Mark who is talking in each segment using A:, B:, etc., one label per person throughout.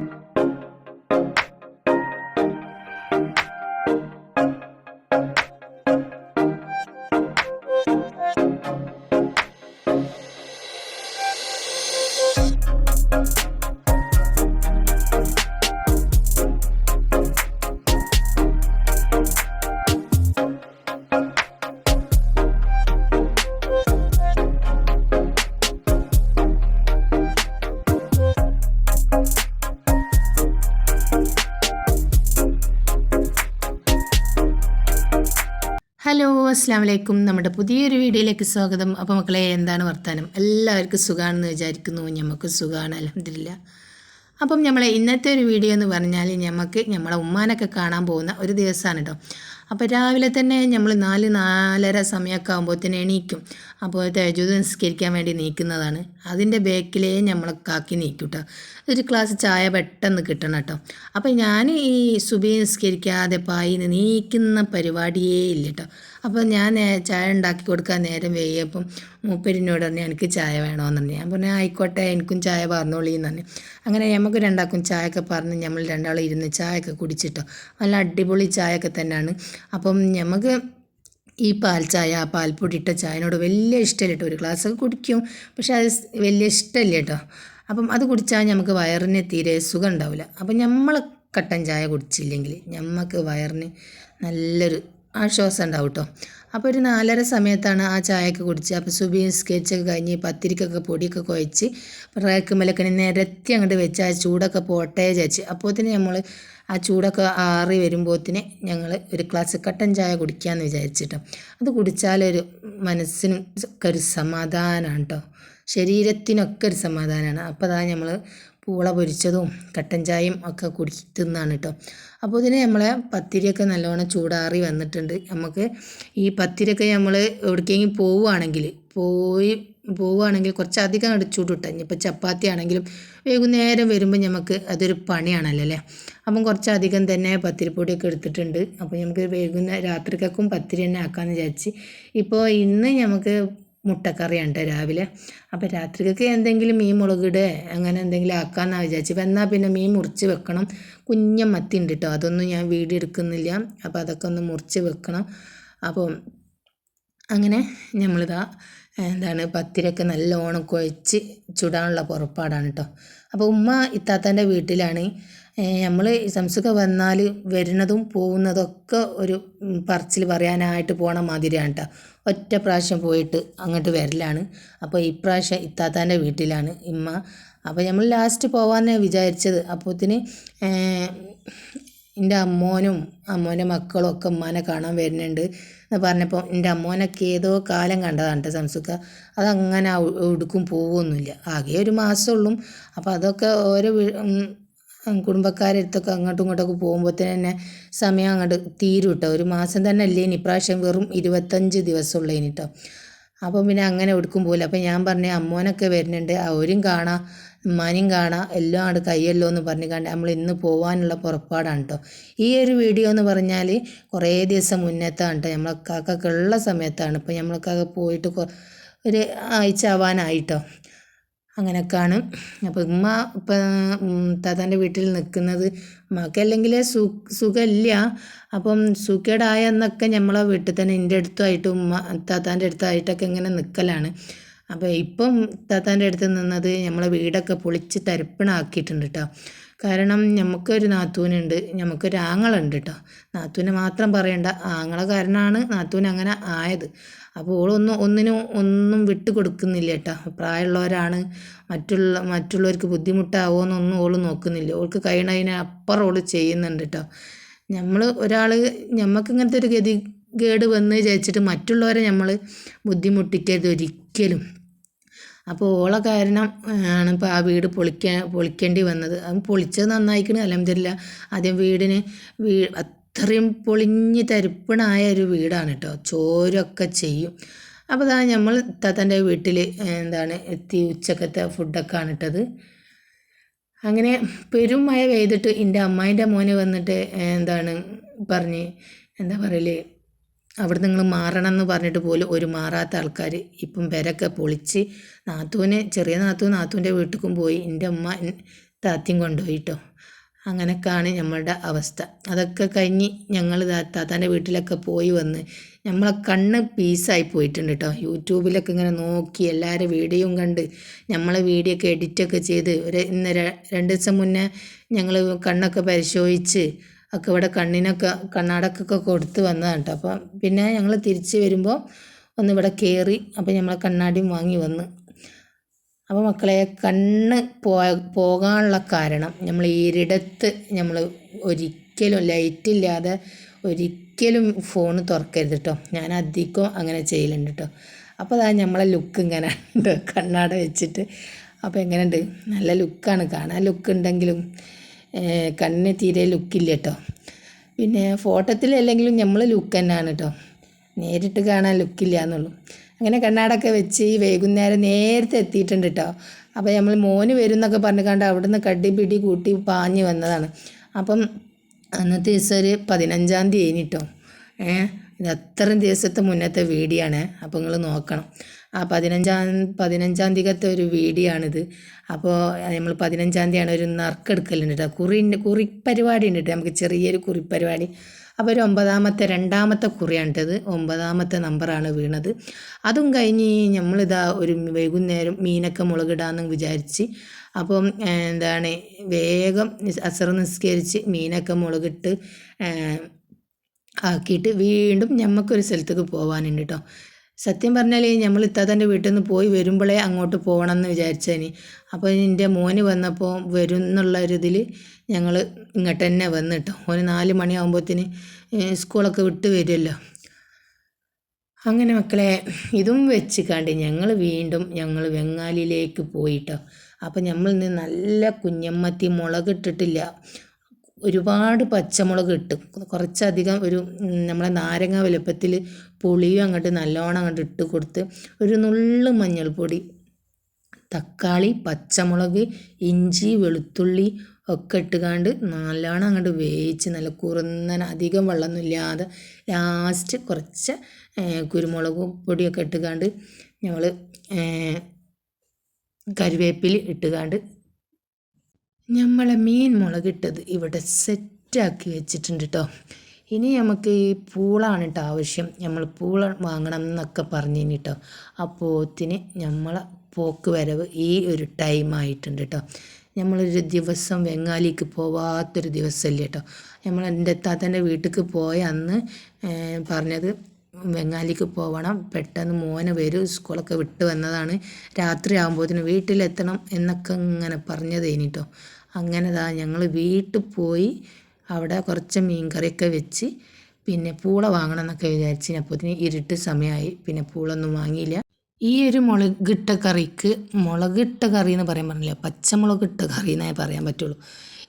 A: you hello അസ്സാം വലൈക്കും നമ്മുടെ പുതിയൊരു വീഡിയോയിലേക്ക് സ്വാഗതം. അപ്പോൾ മക്കളെ എന്താണ് വർത്താനം? എല്ലാവർക്കും സുഖമാണെന്ന് വിചാരിക്കുന്നു. ഞമ്മക്ക് സുഖമാണ് അലഹമില്ല അപ്പം നമ്മളെ ഇന്നത്തെ ഒരു വീഡിയോ എന്ന് പറഞ്ഞാൽ ഞമ്മക്ക് നമ്മളെ ഉമ്മാനൊക്കെ കാണാൻ പോകുന്ന ഒരു ദിവസമാണ് കേട്ടോ അപ്പോൾ രാവിലെ തന്നെ നമ്മൾ നാല് നാലര സമയമൊക്കെ ആകുമ്പോഴത്തേന് എണീക്കും. അപ്പോൾ തേജൂത് നിസ്കരിക്കാൻ വേണ്ടി നീക്കുന്നതാണ്. അതിന്റെ ബേക്കിലേ നമ്മളെ കാക്കി നീക്കും കേട്ടോ ഒരു ഗ്ലാസ് ചായ പെട്ടെന്ന് കിട്ടണം കേട്ടോ അപ്പോൾ ഞാൻ ഈ സുബി നിസ്കരിക്കാതെ പായി നീക്കുന്ന പരിപാടിയേ ഇല്ല കേട്ടോ അപ്പോൾ ഞാൻ ചായ ഉണ്ടാക്കി കൊടുക്കാൻ നേരം വേയപ്പം മൂപ്പരിനോട് പറഞ്ഞു എനിക്ക് ചായ വേണമെന്ന് പറഞ്ഞു. ഞാൻ പറഞ്ഞു ആയിക്കോട്ടെ എനിക്കും ചായ പറഞ്ഞോളി എന്ന് പറഞ്ഞു. അങ്ങനെ നമുക്ക് രണ്ടാക്കും ചായയൊക്കെ പറഞ്ഞ് നമ്മൾ രണ്ടാളും ഇരുന്ന് ചായയൊക്കെ കുടിച്ചിട്ടോ. നല്ല അടിപൊളി ചായയൊക്കെ തന്നെയാണ്. അപ്പം നമുക്ക് ഈ പാൽ ചായ പാൽപ്പൊടി ഇട്ട ചായനോട് വലിയ ഇഷ്ടമല്ല കേട്ടോ ഒരു ഗ്ലാസ്സൊക്കെ കുടിക്കും. പക്ഷെ അത് വലിയ ഇഷ്ടമല്ല കേട്ടോ അപ്പം അത് കുടിച്ചാൽ നമുക്ക് വയറിന് തീരെ സുഖം ഉണ്ടാവില്ല അപ്പം നമ്മൾ കട്ടൻ ചായ കുടിച്ചില്ലെങ്കിൽ നമുക്ക് വയറിന് നല്ലൊരു ആശ്വാസം ഉണ്ടാവും കേട്ടോ അപ്പോൾ ഒരു നാലര സമയത്താണ് ആ ചായയൊക്കെ കുടിച്ച് അപ്പോൾ സുബി സ്കെച്ചൊക്കെ കഴിഞ്ഞ് പത്തിരിക്കൊക്കെ പൊടിയൊക്കെ കുഴച്ച് റാക്കുമ്മലൊക്കെ നിരത്തി അങ്ങോട്ട് വെച്ച് ആ ചൂടൊക്കെ പോട്ടേ ചേച്ച് അപ്പോഴത്തേന് നമ്മൾ ആ ചൂടൊക്കെ ആറി വരുമ്പോഴത്തേന് ഞങ്ങൾ ഒരു ഗ്ലാസ് കട്ടൻ ചായ കുടിക്കാമെന്ന് വിചാരിച്ചിട്ടോ. അത് കുടിച്ചാലൊരു മനസ്സിനും ഒക്കെ ഒരു സമാധാനമാണ് കേട്ടോ. ശരീരത്തിനൊക്കെ ഒരു സമാധാനമാണ്. അപ്പോൾ അതാ നമ്മൾ പൂള പൊരിച്ചതും കട്ടൻ ചായയും ഒക്കെ കുടിക്കുന്നതാണ് കേട്ടോ അപ്പോൾ ഇതിന് നമ്മളെ പത്തിരിയൊക്കെ നല്ലോണം ചൂടാറി വന്നിട്ടുണ്ട്. നമുക്ക് ഈ പത്തിരിയൊക്കെ നമ്മൾ എവിടേക്കെങ്കിലും പോവുകയാണെങ്കിൽ പോയി പോവുകയാണെങ്കിൽ കുറച്ചധികം അടിച്ചൂട്ട് കിട്ടാം ഇനിയിപ്പോൾ ചപ്പാത്തി ആണെങ്കിലും വൈകുന്നേരം വരുമ്പോൾ നമുക്ക് അതൊരു പണിയാണല്ലോ അല്ലേ? അപ്പം കുറച്ചധികം തന്നെ പത്തിരിപ്പൊടിയൊക്കെ എടുത്തിട്ടുണ്ട്. അപ്പോൾ നമുക്ക് വൈകുന്നേരം രാത്രിക്കൊക്കെ പത്തിരി തന്നെ ആക്കാമെന്ന് വിചാരിച്ച്. ഇപ്പോൾ ഇന്ന് നമുക്ക് മുട്ടക്കറിയാണ് ട്ടോ രാവിലെ. അപ്പോൾ രാത്രിക്കൊക്കെ എന്തെങ്കിലും മീൻ മുളകിടെ അങ്ങനെ എന്തെങ്കിലും ആക്കാമെന്നാണ് വിചാരിച്ചു. എന്നാൽ പിന്നെ മീൻ മുറിച്ച് വെക്കണം. കുഞ്ഞ മത്തി ഉണ്ട് കേട്ടോ അതൊന്നും ഞാൻ വീഡിയോ എടുക്കുന്നില്ല. അപ്പോൾ അതൊക്കെ ഒന്ന് മുറിച്ച് വെക്കണം. അപ്പോൾ അങ്ങനെ നമ്മളിതാ എന്താണ് പത്തിരൊക്കെ നല്ലോണം കുഴച്ച് ചുടാനുള്ള പുറപ്പാടാണ് കേട്ടോ അപ്പോൾ ഉമ്മ ഇത്താത്തന്റെ വീട്ടിലാണ്. നമ്മൾ സംസുഖ വന്നാൽ വരുന്നതും പോകുന്നതൊക്കെ ഒരു പറച്ചിൽ പറയാനായിട്ട് പോണ മാതിരിയാണ് കേട്ടോ ഒറ്റ പ്രാവശ്യം പോയിട്ട് അങ്ങോട്ട് വരലാണ്. അപ്പോൾ ഇപ്രാവശ്യം ഇത്താത്താന്റെ വീട്ടിലാണ് ഇമ്മ. അപ്പോൾ നമ്മൾ ലാസ്റ്റ് പോകാമെന്ന് വിചാരിച്ചത്. അപ്പോത്തിന് എന്റെ അമ്മോനും അമ്മോന്റെ മക്കളും ഒക്കെ ഉമ്മാനെ കാണാൻ വരുന്നുണ്ട് എന്ന് പറഞ്ഞപ്പോൾ എന്റെ അമ്മോനൊക്കെ ഏതോ കാലം കണ്ടതാണ് കേട്ടോ സംസുക്ക അതങ്ങനെ ഉടുക്കും പോവുമൊന്നുമില്ല ആകെ ഒരു മാസമുള്ളൂ അപ്പോൾ അതൊക്കെ ഓരോ കുടുംബക്കാരുടെ അടുത്തൊക്കെ അങ്ങോട്ടും ഇങ്ങോട്ടൊക്കെ പോകുമ്പോഴത്തേന് തന്നെ സമയം അങ്ങോട്ട് തീരും കേട്ടോ ഒരു മാസം തന്നെ അല്ലേ ഇനി ഇപ്രാവശ്യം വെറും ഇരുപത്തഞ്ച് ദിവസമുള്ള ഇനി കേട്ടോ അപ്പം പിന്നെ അങ്ങനെ എടുക്കും പോലെ അപ്പം ഞാൻ പറഞ്ഞു അമ്മോനൊക്കെ വരുന്നുണ്ട്. അവരും കാണാം ഉമ്മാനും കാണാം എല്ലാം അങ്ങോട്ട് കയ്യല്ലോ എന്ന് പറഞ്ഞു കണ്ട് നമ്മൾ ഇന്ന് പോകാനുള്ള പുറപ്പാടാണ് കേട്ടോ ഈ ഒരു വീഡിയോ എന്ന് പറഞ്ഞാൽ കുറേ ദിവസം മുന്നത്താണ് കേട്ടോ നമ്മളൊക്കെ ഉള്ള സമയത്താണ്. ഇപ്പം നമ്മളൊക്കെ പോയിട്ട് ഒരു ആഴ്ച ആവാനായിട്ടോ അങ്ങനെയൊക്കെയാണ്. അപ്പോൾ ഉമ്മ ഇപ്പം താത്താന്റെ വീട്ടിൽ നിൽക്കുന്നത് ഉമ്മക്കല്ലെങ്കിൽ സു സുഖമില്ല. അപ്പം സുഖേടായ എന്നൊക്കെ നമ്മളെ വീട്ടിൽ തന്നെ എന്റെ അടുത്തായിട്ട് ഉമ്മ താത്താന്റെ അടുത്തായിട്ടൊക്കെ ഇങ്ങനെ നിൽക്കലാണ് അപ്പോൾ ഇപ്പം താത്താന്റെ അടുത്ത് നിന്നത് നമ്മളെ വീടൊക്കെ പൊളിച്ച് തരിപ്പണാക്കിയിട്ടുണ്ട് കേട്ടോ കാരണം നമുക്കൊരു നാത്തൂനുണ്ട് നമുക്കൊരു ആങ്ങളുണ്ട് കേട്ടോ നാത്തൂനെ മാത്രം പറയണ്ട ആങ്ങളെ കാരണമാണ് നാത്തൂൻ അങ്ങനെ ആയത്. അപ്പോൾ ഓളൊന്നും ഒന്നിനും ഒന്നും വിട്ടു കൊടുക്കുന്നില്ല കേട്ടോ പ്രായമുള്ളവരാണ് മറ്റുള്ള മറ്റുള്ളവർക്ക് ബുദ്ധിമുട്ടാവുമെന്നൊന്നും ഓൾ നോക്കുന്നില്ല. ഓൾക്ക് കഴിയണതിന് അപ്പുറം ഓൾ ചെയ്യുന്നുണ്ട് കേട്ടോ നമ്മൾ ഒരാൾ നമുക്ക് ഇങ്ങനത്തെ ഒരു ഗതി കേട് വന്ന് വിചാരിച്ചിട്ട് മറ്റുള്ളവരെ നമ്മൾ ബുദ്ധിമുട്ടിക്കരുത് ഒരിക്കലും. അപ്പോൾ ഓളെ കാരണം ആണ് ഇപ്പോൾ ആ വീട് പൊളിക്കാൻ പൊളിക്കേണ്ടി വന്നത്. അത് പൊളിച്ചത് നന്നായിക്കണ് അലഹമില്ല ആദ്യം വീടിന് വീ അത്രയും പൊളിഞ്ഞ് തരിപ്പണായ ഒരു വീടാണ് കേട്ടോ ചോരൊക്കെ ചെയ്യും. അപ്പോൾ ഇതാ നമ്മൾ താത്തന്റെ വീട്ടിൽ എന്താണ് എത്തി ഉച്ചക്കത്തെ ഫുഡൊക്കെ ആണ് ഇട്ടത്. അങ്ങനെ പെരും മഴ പെയ്തിട്ട് എന്റെ അമ്മായിന്റെ മോനെ വന്നിട്ട് എന്താണ് പറഞ്ഞ് എന്താ പറയൽ അവിടെ നിങ്ങൾ മാറണം എന്ന് പറഞ്ഞിട്ട് പോലും ഒരു മാറാത്ത ആൾക്കാർ ഇപ്പം പെരൊക്കെ പൊളിച്ച് നാത്തൂന് ചെറിയ നാത്തൂൻ നാത്തൂന്റെ വീട്ടിലും പോയി എന്റെ അമ്മ താത്തയും കൊണ്ടുപോയിട്ടോ. അങ്ങനെയൊക്കെയാണ് നമ്മളുടെ അവസ്ഥ. അതൊക്കെ കഴിഞ്ഞ് ഞങ്ങൾ താത്താന്റെ വീട്ടിലൊക്കെ പോയി വന്ന് നമ്മളെ കണ്ണ് പീസായി പോയിട്ടുണ്ട് കേട്ടോ യൂട്യൂബിലൊക്കെ ഇങ്ങനെ നോക്കി എല്ലാവരും വീഡിയോയും കണ്ട് നമ്മളെ വീഡിയോ ഒക്കെ എഡിറ്റൊക്കെ ചെയ്ത് ഒരു ഇന്ന് രണ്ട് ദിവസം മുന്നേ ഞങ്ങൾ കണ്ണൊക്കെ പരിശോധിച്ച് ഒക്കെ ഇവിടെ കണ്ണിനൊക്കെ കണ്ണാടക്കൊക്കെ കൊടുത്ത് വന്നതാണ് കേട്ടോ അപ്പം പിന്നെ ഞങ്ങൾ തിരിച്ച് വരുമ്പോൾ ഒന്ന് ഇവിടെ കയറി അപ്പം നമ്മൾ കണ്ണാടിയും വാങ്ങി വന്ന്. അപ്പോൾ മക്കളെ കണ്ണ് പോ പോകാനുള്ള കാരണം നമ്മൾ ഈരിടത്ത് നമ്മൾ ഒരിക്കലും ലൈറ്റില്ലാതെ ഒരിക്കലും ഫോൺ തുറക്കരുത് കേട്ടോ ഞാൻ അധികം അങ്ങനെ ചെയ്യലുണ്ട് കേട്ടോ അപ്പോൾ അതാ നമ്മളെ ലുക്ക് ഇങ്ങനെ ഉണ്ട്. കണ്ണാട വെച്ചിട്ട്. അപ്പോൾ എങ്ങനെയുണ്ട്? നല്ല ലുക്കാണ് കാണാൻ ലുക്ക് ഉണ്ടെങ്കിലും കണ്ണിന് തീരെ ലുക്കില്ല കേട്ടോ പിന്നെ ഫോട്ടത്തിലല്ലെങ്കിലും നമ്മൾ ലുക്ക് തന്നെയാണ് കേട്ടോ നേരിട്ട് കാണാൻ ലുക്കില്ല എന്നുള്ളൂ അങ്ങനെ കണ്ണാടൊക്കെ വെച്ച് ഈ വൈകുന്നേരം നേരത്തെ എത്തിയിട്ടുണ്ട് കേട്ടോ അപ്പോൾ നമ്മൾ മോന് വരും എന്നൊക്കെ പറഞ്ഞു കണ്ട് അവിടുന്ന് കടി പിടി കൂട്ടി പാഞ്ഞ് വന്നതാണ്. അപ്പം അന്നത്തെ ദിവസം ഒരു പതിനഞ്ചാം തീയതി കേട്ടോ ഏഹ് ഇത് അത്രയും ദിവസത്തെ മുന്നത്തെ വീഡിയോ ആണ്. അപ്പോൾ നിങ്ങൾ നോക്കണം. ആ പതിനഞ്ചാം പതിനഞ്ചാം തീയതിക്കത്തെ ഒരു വീഡിയോ ആണിത്. അപ്പോൾ നമ്മൾ പതിനഞ്ചാം തീയതിയാണ് ഒരു നറുക്കെടുക്കലുണ്ട് കേട്ടോ കുറി കുറിപ്പരിപാടി ഉണ്ട് കേട്ടോ നമുക്ക് ചെറിയൊരു കുറിപ്പരിപാടി. അപ്പോൾ ഒരു ഒമ്പതാമത്തെ രണ്ടാമത്തെ കുറിയാണിട്ടത് ഒമ്പതാമത്തെ നമ്പറാണ് വീണത്. അതും കഴിഞ്ഞ് നമ്മളിതാ ഒരു വൈകുന്നേരം മീനൊക്കെ മുളകിടാമെന്ന് വിചാരിച്ച് അപ്പം എന്താണ് വേഗം അസർ നിസ്കരിച്ച് മീനൊക്കെ മുളകിട്ട് ആക്കിയിട്ട് വീണ്ടും ഞമ്മക്കൊരു സ്ഥലത്തേക്ക് പോകാനുണ്ട് കേട്ടോ സത്യം പറഞ്ഞാൽ നമ്മൾ ഇത്താത്തന്റെ വീട്ടിൽ നിന്ന് പോയി വരുമ്പോഴേ അങ്ങോട്ട് പോകണം എന്ന് വിചാരിച്ചതിന് അപ്പോൾ എന്റെ മോന് വന്നപ്പോൾ വരും എന്നുള്ള ഒരു ഞങ്ങൾ ഇങ്ങോട്ട് തന്നെ വന്നു കേട്ടോ ഓന് നാല് മണിയാകുമ്പോഴത്തേന് സ്കൂളൊക്കെ വിട്ട് വരുമല്ലോ അങ്ങനെ മക്കളെ ഇതും വെച്ച് കണ്ട് ഞങ്ങൾ വീണ്ടും ഞങ്ങൾ വെങ്ങാലിലേക്ക് പോയിട്ടോ അപ്പോൾ നമ്മൾ നല്ല കുഞ്ഞമ്മത്തി മുളകിട്ടിട്ടില്ല. ഒരുപാട് പച്ചമുളക് ഇട്ട് കുറച്ചധികം ഒരു നമ്മളെ നാരങ്ങ വലുപ്പത്തിൽ പുളിയും അങ്ങോട്ട് നല്ലോണം അങ്ങോട്ട് ഇട്ട് കൊടുത്ത് ഒരു നുള്ളു മഞ്ഞൾപ്പൊടി തക്കാളി പച്ചമുളക് ഇഞ്ചി വെളുത്തുള്ളി ഒക്കെ ഇട്ടുകാണ്ട് നല്ലോണം അങ്ങോട്ട് വേവിച്ച് നല്ല കുറുന്നന അധികം വെള്ളമൊന്നുമില്ലാതെ ലാസ്റ്റ് കുറച്ച് കുരുമുളക് പൊടിയൊക്കെ ഇട്ടുകാണ്ട് ഞങ്ങൾ കരുവേപ്പില ഇട്ടുകാണ്ട് നമ്മളെ മീൻ മുളകിട്ടത് ഇവിടെ സെറ്റാക്കി വെച്ചിട്ടുണ്ട് കേട്ടോ ഇനി നമുക്ക് ഈ പൂളാണ് കേട്ടോ ആവശ്യം. നമ്മൾ പൂള വാങ്ങണം എന്നൊക്കെ പറഞ്ഞു കേട്ടോ പോത്തിന് നമ്മളെ പോക്ക് വരവ് ഈ ഒരു ടൈം ആയിട്ടുണ്ട് കേട്ടോ നമ്മളൊരു ദിവസം വെങ്ങാലിക്ക് പോവാത്തൊരു ദിവസമല്ലേ കേട്ടോ നമ്മൾ എന്റെ താത്തന്റെ വീട്ടിലേക്ക് പോയ അന്ന് പറഞ്ഞത് വെങ്ങാലിക്ക് പോകണം പെട്ടെന്ന് മോനെ വരും സ്കൂളൊക്കെ വിട്ട് വന്നതാണ്. രാത്രി ആകുമ്പോഴത്തേന് വീട്ടിലെത്തണം എന്നൊക്കെ ഇങ്ങനെ പറഞ്ഞത് കഴിഞ്ഞിട്ടോ അങ്ങനെ ദാ ഞങ്ങൾ വീട്ടിൽ പോയി അവിടെ കുറച്ച് മീൻകറിയൊക്കെ വെച്ച് പിന്നെ പൂള വാങ്ങണം എന്നൊക്കെ വിചാരിച്ചു ഇതിന് ഇരുട്ട് സമയമായി പിന്നെ പൂളൊന്നും വാങ്ങിയില്ല. ഈ ഒരു മുളകിട്ട കറിക്ക് മുളകിട്ട കറി എന്ന് പറയാൻ പറഞ്ഞില്ല പച്ചമുളകിട്ട കറി എന്നേ പറയാൻ പറ്റുള്ളൂ.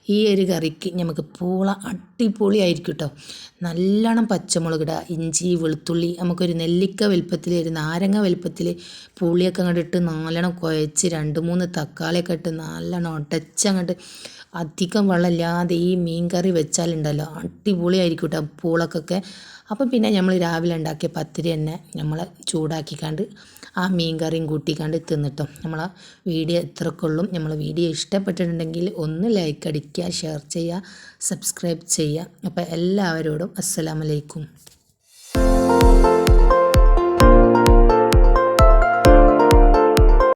A: ഈ ഒരു കറിക്ക് നമുക്ക് പൂള അടിപൊളിയായിരിക്കും കേട്ടോ നല്ലോണം പച്ചമുളക് ഇടുക ഇഞ്ചി വെളുത്തുള്ളി നമുക്കൊരു നെല്ലിക്ക വലുപ്പത്തിൽ ഒരു നാരങ്ങ വലുപ്പത്തിൽ പുളിയൊക്കെ അങ്ങോട്ട് ഇട്ട് നല്ലോണം കുഴച്ച് രണ്ട് മൂന്ന് തക്കാളിയൊക്കെ ഇട്ട് നല്ലോണം ഒട്ടച്ച് അങ്ങോട്ട് അധികം വെള്ളമില്ലാതെ ഈ മീൻ കറി വെച്ചാലുണ്ടല്ലോ അടിപൊളിയായിരിക്കും കേട്ടോ പൂളക്കൊക്കെ. അപ്പം പിന്നെ നമ്മൾ രാവിലെ ഉണ്ടാക്കിയ പത്തിരി തന്നെ നമ്മൾ ചൂടാക്കിക്കാണ്ട് ആ മീൻ കറിയും കൂട്ടിക്കാണ്ട് തിന്നിട്ടോ. നമ്മളെ വീഡിയോ എത്രക്കൊള്ളും നമ്മൾ വീഡിയോ ഇഷ്ടപ്പെട്ടിട്ടുണ്ടെങ്കിൽ ഒന്ന് ലൈക്ക് അടിക്കുക ഷെയർ ചെയ്യുക സബ്സ്ക്രൈബ് ചെയ്യുക. അപ്പോൾ എല്ലാവരോടും അസ്സലാമലൈക്കും